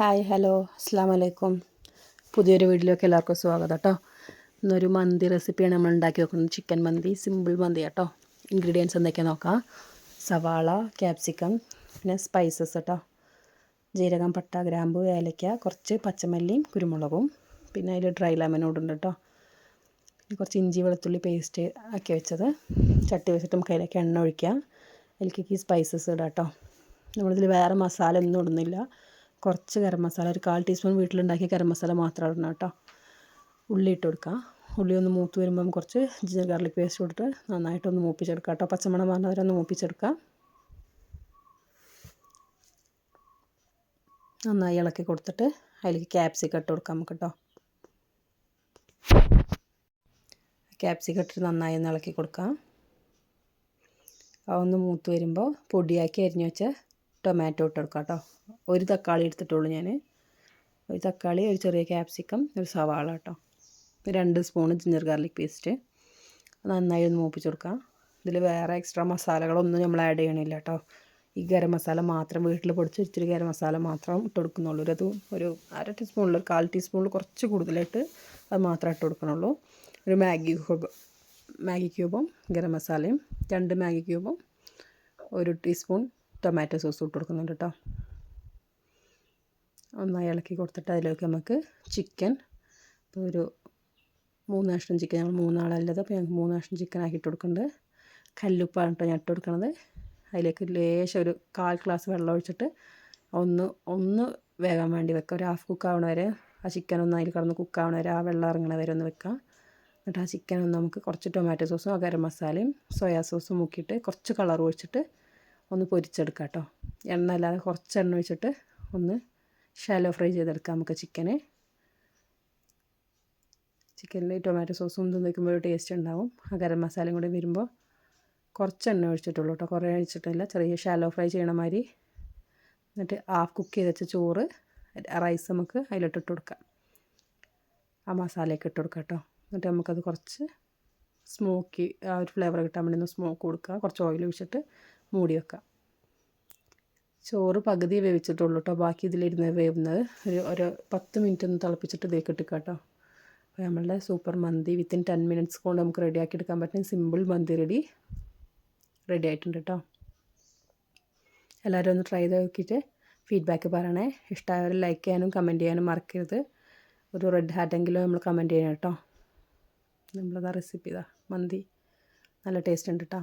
Hi hello അസ്സാം വലൈക്കും പുതിയൊരു വീഡിയോയിലേക്ക് എല്ലാവർക്കും സ്വാഗതം കേട്ടോ ഇന്നൊരു മന്തി റെസിപ്പിയാണ് നമ്മൾ ഉണ്ടാക്കി വെക്കുന്നത് ചിക്കൻ മന്തി സിമ്പിൾ മന്തി കേട്ടോ ഇൻഗ്രീഡിയൻസ് എന്തൊക്കെയാണ് നോക്കാം. സവാള ക്യാപ്സിക്കം പിന്നെ സ്പൈസസ് കേട്ടോ ജീരകം പട്ട ഗ്രാമ്പു ഏലയ്ക്ക കുറച്ച് പച്ചമല്ലിയും കുരുമുളകും. പിന്നെ അതിൽ ഡ്രൈ ലെമനോടുണ്ട് കേട്ടോ കുറച്ച് ഇഞ്ചി വെളുത്തുള്ളി പേസ്റ്റ് ആക്കി വെച്ചത്. ചട്ടി വെച്ചിട്ട് നമുക്ക് അതിലേക്ക് എണ്ണ ഒഴിക്കുക അതിലേക്ക് ഈ സ്പൈസസ് ഇടാം കേട്ടോ നമ്മളിതിൽ വേറെ മസാല ഒന്നും ഇടുന്നില്ല. കുറച്ച് ഗരം മസാല ഒരു കാൽ ടീസ്പൂൺ വീട്ടിലുണ്ടാക്കിയ ഗരം മസാല മാത്രം ഇടണം കേട്ടോ. ഉള്ളി ഇട്ട് കൊടുക്കുക ഉള്ളി ഒന്ന് മൂത്ത് വരുമ്പം കുറച്ച് ജിഞ്ചർ ഗാർലിക് പേസ്റ്റ് കൊടുത്ത് നന്നായിട്ടൊന്ന് മൂപ്പിച്ചെടുക്കുക കേട്ടോ. പച്ചമണം പറഞ്ഞവരൊന്ന് മൂപ്പിച്ചെടുക്കുക നന്നായി ഇളക്കി കൊടുത്തിട്ട് അതിലേക്ക് ക്യാപ്സിക്കം ഇട്ട് കൊടുക്കാം നമുക്ക് കേട്ടോ. ക്യാപ്സിക്കം ഇട്ടിട്ട് നന്നായി ഒന്ന് ഇളക്കി കൊടുക്കാം. അതൊന്ന് മൂത്ത് വരുമ്പോൾ പൊടിയാക്കി അരിഞ്ഞ് വെച്ച ടൊമാറ്റോ ഇട്ട് കൊടുക്കാം കേട്ടോ. ഒരു തക്കാളി എടുത്തിട്ടുള്ളൂ ഞാൻ ഒരു തക്കാളി ഒരു ചെറിയ ക്യാപ്സിക്കം ഒരു സവാള കേട്ടോ. രണ്ട് സ്പൂൺ ജിഞ്ചർ ഗാർലിക് പേസ്റ്റ് നന്നായി ഒന്ന് മൂപ്പിച്ച് കൊടുക്കാം. ഇതിൽ വേറെ എക്സ്ട്രാ മസാലകളൊന്നും നമ്മൾ ആഡ് ചെയ്യണില്ല കേട്ടോ. ഈ ഗരം മസാല മാത്രം വീട്ടിൽ പൊടിച്ച് ഇച്ചിരി ഗരം മസാല മാത്രം ഇട്ട് കൊടുക്കുന്നുള്ളൂ. ഒരു ഒരു അര ടീസ്പൂണിൽ ഒരു കാൽ ടീസ്പൂണിൽ കുറച്ച് കൂടുതലായിട്ട് അത് മാത്രം ഇട്ട് കൊടുക്കണുള്ളൂ. ഒരു മാഗി ക്യൂബ് മാഗി ക്യൂബും ഗരം മസാലയും രണ്ട് മാഗി ക്യൂബും ഒരു ടീസ്പൂൺ ടൊമാറ്റോ സോസ് ഇട്ട് കൊടുക്കുന്നുണ്ട് കേട്ടോ. ഒന്നായി ഇളക്കി കൊടുത്തിട്ട് അതിലേക്ക് നമുക്ക് ചിക്കൻ ഇപ്പോൾ ഒരു മൂന്ന് കഷ്ണം ചിക്കൻ ഞങ്ങൾ മൂന്നാളല്ലത് അപ്പോൾ ഞങ്ങൾക്ക് മൂന്ന് കഷ്ണം ചിക്കൻ ആക്കിയിട്ട് കൊടുക്കുന്നുണ്ട്. കല്ലുപ്പാണ് കേട്ടോ ഞാൻ ഇട്ട് കൊടുക്കുന്നത് അതിലേക്ക് ലേശം ഒരു കാൽ ഗ്ലാസ് വെള്ളം ഒഴിച്ചിട്ട് ഒന്ന് ഒന്ന് വേകാൻ വേണ്ടി വെക്കുക ഒരു ഹാഫ് കുക്ക് ആവണ വരെ ആ ചിക്കൻ ഒന്ന് അതിൽ കിടന്ന് കുക്ക് ആവണ വരെ ആ വെള്ളം ഇറങ്ങണ വരെ ഒന്ന് വെക്കാം. എന്നിട്ട് ആ ചിക്കൻ ഒന്ന് നമുക്ക് കുറച്ച് ടൊമാറ്റോ സോസും ഗരം മസാലയും സോയാ സോസും മുക്കിയിട്ട് കുറച്ച് കളർ ഒഴിച്ചിട്ട് ഒന്ന് പൊരിച്ചെടുക്കാം കേട്ടോ. എണ്ണ അല്ലാതെ കുറച്ച് എണ്ണ ഒഴിച്ചിട്ട് ഒന്ന് ഷാലോ ഫ്രൈ ചെയ്തെടുക്കാം നമുക്ക് ചിക്കന് ചിക്കനിൽ ടൊമാറ്റോ സോസും ഇതും വെക്കുമ്പോൾ ഒരു ടേസ്റ്റ് ഉണ്ടാവും. ആ ഗരം മസാലയും കൂടി വരുമ്പോൾ കുറച്ച് എണ്ണ ഒഴിച്ചിട്ടുള്ളൂ കേട്ടോ. കുറേ ഒഴിച്ചിട്ടില്ല. ചെറിയ ഷാലോ ഫ്രൈ ചെയ്യണ മാതിരി. എന്നിട്ട് ഹാഫ് കുക്ക് ചെയ്ത് വെച്ച ചോറ് റൈസ് നമുക്ക് അതിലിട്ടിട്ട് കൊടുക്കാം. ആ മസാലയൊക്കെ ഇട്ട് കൊടുക്കാം കേട്ടോ. എന്നിട്ട് നമുക്കത് കുറച്ച് സ്മോക്കി ആ ഒരു ഫ്ലേവർ കിട്ടാൻ വേണ്ടി ഒന്ന് സ്മോക്ക് കൊടുക്കുക. കുറച്ച് ഓയിൽ ഒഴിച്ചിട്ട് മൂടി വെക്കാം ചോറ് പകുതി വേവിച്ചിട്ടുള്ളൂ കേട്ടോ ബാക്കി ഇതിലിരുന്ന് വേവുന്നത് ഒരു ഒരു പത്ത് മിനിറ്റ് ഒന്ന് തിളപ്പിച്ചിട്ട് ഇതേക്ക് ഇട്ടിക്കാം കേട്ടോ അപ്പോൾ നമ്മളുടെ സൂപ്പർ മന്തി വിത്തിൻ ടെൻ മിനിറ്റ്സ് കൊണ്ട് നമുക്ക് റെഡിയാക്കി എടുക്കാൻ പറ്റും സിമ്പിൾ മന്തി റെഡി റെഡി ആയിട്ടുണ്ട് കേട്ടോ എല്ലാവരും ഒന്ന് ട്രൈ ചെയ്ത് നോക്കിയിട്ട് ഫീഡ്ബാക്ക് പറയണേ. ഇഷ്ടമായവർ ലൈക്ക് ചെയ്യാനും കമന്റ് ചെയ്യാനും മറക്കരുത്. ഒരു റെഡ് ഹാറ്റ് ഹാറ്റെങ്കിലും നമ്മൾ കമന്റ് ചെയ്യണം കേട്ടോ നമ്മളതാ റെസിപ്പി ഇതാ. മന്തി നല്ല ടേസ്റ്റ് ഉണ്ട് കേട്ടോ